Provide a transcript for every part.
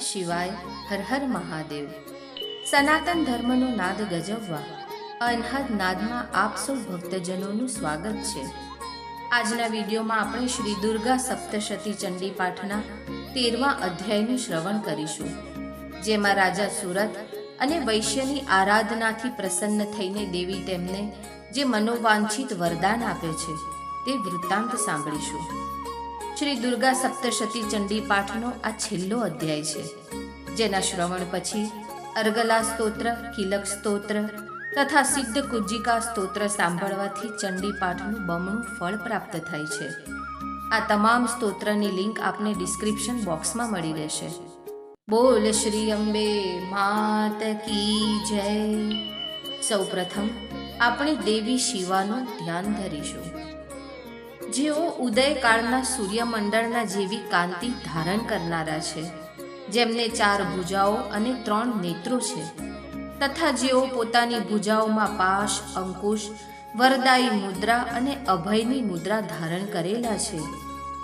શિવાય હર હર મહાદેવ. સનાતન ધર્મનો નાદ ગજવવા, અનહદ નાદમાં આપ સૌ ભક્તજનોનું સ્વાગત છે. આજના વિડીયોમાં આપણે શ્રી દુર્ગા સપ્તશતી ચંડી પાઠના તેરમા અધ્યાયનું શ્રવણ કરીશું. જેમાં રાજા સુરત અને વૈશ્યની આરાધનાથી પ્રસન્ન થઈને દેવી તેમને જે મનોવાંછિત વરદાન આપે છે, તે વૃત્તાંત સાંભળીશું. શ્રી દુર્ગા સપ્તશતી ચંડી પાઠનો આ છેલ્લો અધ્યાય છે. જેના શ્રવણ પછી અર્ગલા સ્તોત્ર, કિલક સ્તોત્ર તથા સિદ્ધ કુજિકા સ્તોત્ર સાંભળવાથી ચંડી પાઠનું બમણું ફળ પ્રાપ્ત થાય છે. આ તમામ સ્તોત્રની લિંક આપને ડિસ્ક્રિપ્શન બોક્સમાં મળી રહેશે. બોલ શ્રી અંબે, માત કી જય. સૌપ્રથમ, આપણે દેવી શિવાનું ધ્યાન ધરીશું. જેઓ ઉદયકાળના સૂર્યમંડળના જેવી કાંતિ ધારણ કરનારા છે. જેમને ચાર ભુજાઓ અને ત્રણ નેત્રો છે. તથા જેઓ પોતાની ભુજાઓમાં પાશ, અંકુશ, વરદાયી મુદ્રા અને અભયની મુદ્રા ધારણ કરેલા છે.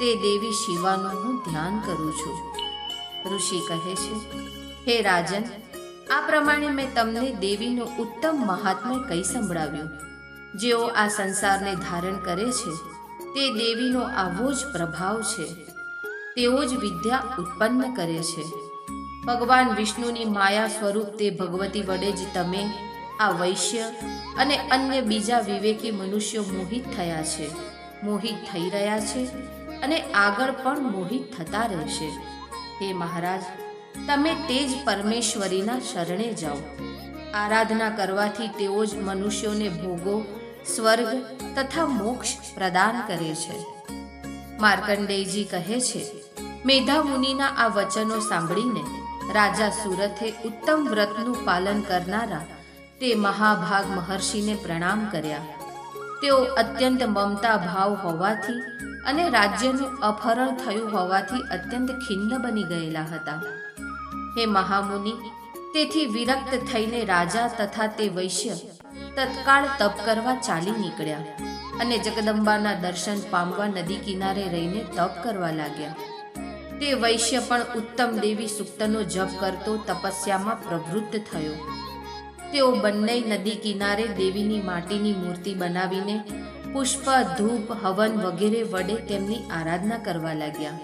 તે દેવી શિવાનું હું ધ્યાન કરું છું. ઋષિ કહે છે, હે રાજન, આ પ્રમાણે મેં તમને દેવીનું ઉત્તમ મહાત્મ્ય કહી સંભળાવ્યું. જેઓ આ સંસારને ધારણ કરે છે તે દેવીનો આવો જ પ્રભાવ છે. તેઓ જ વિદ્યા ઉત્પન્ન કરે છે. ભગવાન વિષ્ણુની માયા સ્વરૂપ તે ભગવતી વડે જ તમે, આ વૈશ્ય અને અન્ય બીજા વિવેકી મનુષ્યો મોહિત થયા છે. મોહિત થઈ રહ્યા છે અને આગળ પણ મોહિત થતા રહેશે. હે મહારાજ, તમે તે જ પરમેશ્વરીના શરણે જાઓ. આરાધના કરવાથી તેઓ જ મનુષ્યોને ભોગો સ્વર્ગ તથા મોક્ષ પ્રદાન કરે છે. માર્કંડેયજી કહે છે મેધા મુનિના આ વચનો સાંભળીને રાજા સુરથે ઉત્તમ વ્રતનું પાલન કરનારા તે મહાભાગ મહર્ષિને પ્રણામ કર્યા. તેઓ અત્યંત મમતા ભાવ હોવાથી અને રાજ્યનું અપહરણ થયું હોવાથી અત્યંત ખિન્ન બની ગયેલા હતા. હે મહામુનિ, તેથી વિરક્ત થઈને રાજા તથા તે વૈશ્ય તત્કાળ તપ કરવા ચાલી નીકળ્યા અને જગદંબાના દર્શન પામવા નદી કિનારે રહીને તપ કરવા લાગ્યા. તે વૈશ્ય પણ ઉત્તમ દેવી સુક્તનો જપ કરતો તપસ્યામાં પ્રવૃત્ત થયો. તેઓ બંને નદી કિનારે દેવીની માટીની મૂર્તિ બનાવીને પુષ્પ, ધૂપ, હવન વગેરે વડે તેમની આરાધના કરવા લાગ્યા.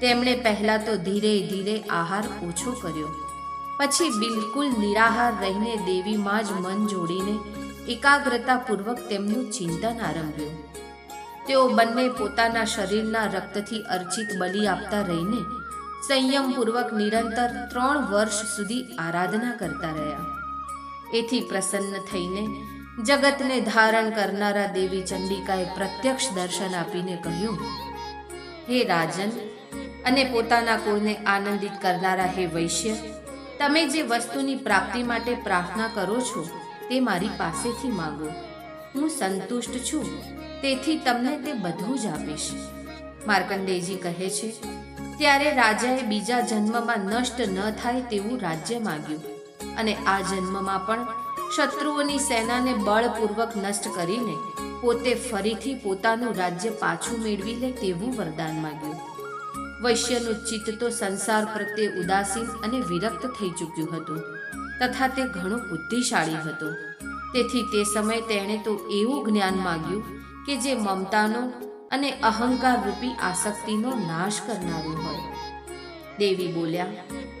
તેમણે પહેલા તો ધીરે ધીરે આહાર ઓછો કર્યો. પછી બિલકુલ નિરાહાર રહીને દેવીમાં જ મન જોડીને એકાગ્રતાપૂર્વક તેમનું ચિંતન આરંભ્યું. તેઓ બંને પોતાના શરીરના રક્તથી અર્ચિત બલિ આપતા રહીને સંયમપૂર્વક નિરંતર ત્રણ વર્ષ સુધી આરાધના કરતા રહ્યા. એથી પ્રસન્ન થઈને જગતને ધારણ કરનારા દેવી ચંડિકાએ પ્રત્યક્ષ દર્શન આપીને કહ્યું, હે રાજન, અને પોતાના કુળને આનંદિત કરનારા હે વૈશ્ય તમે જે વસ્તુની પ્રાપ્તિ માટે પ્રાર્થના કરો છો, તે મારી પાસેથી માંગો. હું સંતુષ્ટ છું, તેથી તમને તે બધું જ આપીશ. માર્કંડેયજી કહે છે, ત્યારે રાજાએ બીજા જન્મમાં નષ્ટ ન થાય તેવું રાજ્ય માંગ્યું. અને આ જન્મમાં પણ શત્રુઓની સેનાને બળપૂર્વક નષ્ટ કરીને પોતે ફરીથી પોતાનું રાજ્ય પાછું મેળવી લે તેવું વરદાન માંગ્યું. વૈશ્યનું ચિત્ત તો સંસાર પ્રત્યે ઉદાસીન અને વિરક્ત થઈ ચૂક્યું હતું, તથા તે ઘણો બુદ્ધિશાળી હતો. તેથી તે સમયે તેણે તો એવું જ્ઞાન માગ્યું કે જે મમતાનો અને અહંકાર રૂપી આસક્તિનો નાશ કરનારું હોય. દેવી બોલ્યા,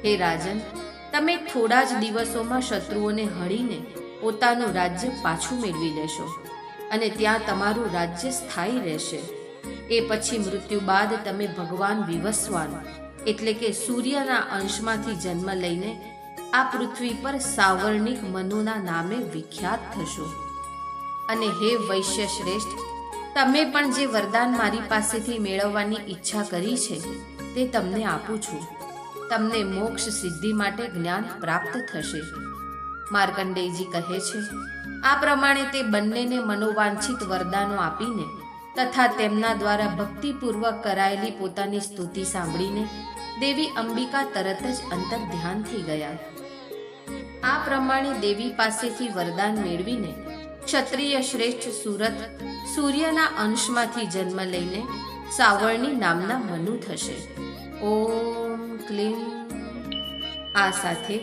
હે રાજન, તમે થોડા જ દિવસોમાં શત્રુઓને હળીને પોતાનું રાજ્ય પાછું મેળવી લેશો અને ત્યાં તમારું રાજ્ય સ્થાયી રહેશે. એ પછી મૃત્યુ બાદ તમે ભગવાન વિવસ્વાન. એટલે કે સૂર્યના અંશમાંથી જન્મ લઈને આ પૃથ્વી પર સાવર્ણિક મનુના નામે વિખ્યાત થશો. અને હે વૈશ્ય શ્રેષ્ઠ, તમે પણ જે વરદાન મારી પાસેથી મેળવવાની ઈચ્છા કરી છે, તે તમને આપું છું. તમને મોક્ષ સિદ્ધિ માટે જ્ઞાન પ્રાપ્ત થશે. માર્કંડેયજી કહે છે, આ પ્રમાણે તે બંનેને મનોવાંછિત વરદાનો આપીને તથા તેમના દ્વારા ભક્તિપૂર્વક કરાયેલી પોતાની સ્તુતિ સાંભળીને દેવી અંબિકા તરત જ અંતર ધ્યાન થઈ ગયા. આ પ્રમાણે દેવી પાસેથી વરદાન મેળવીને ક્ષત્રિય શ્રેષ્ઠ સુરત સૂર્યના અંશમાંથી જન્મ લઈને સાવરણી નામના મનુ થશે. ઓમ ક્લીમ. આ સાથે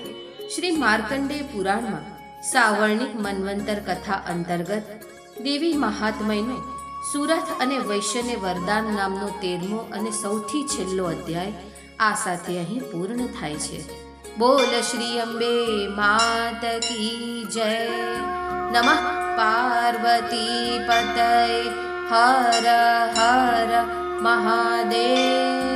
શ્રી માર્કંડે પુરાણમાં સાવર્ણિક મન્વંતર કથા અંતર્ગત દેવી મહાત્મયનો સુરથ અને વૈશ્યને વરદાન નામનો તેરમો અને સૌથી છેલ્લો અધ્યાય આ સાથે અહીં પૂર્ણ થાય છે. બોલ શ્રી અંબે, માત કી જય. નમઃ પાર્વતી પતય, હર હર મહાદેવ.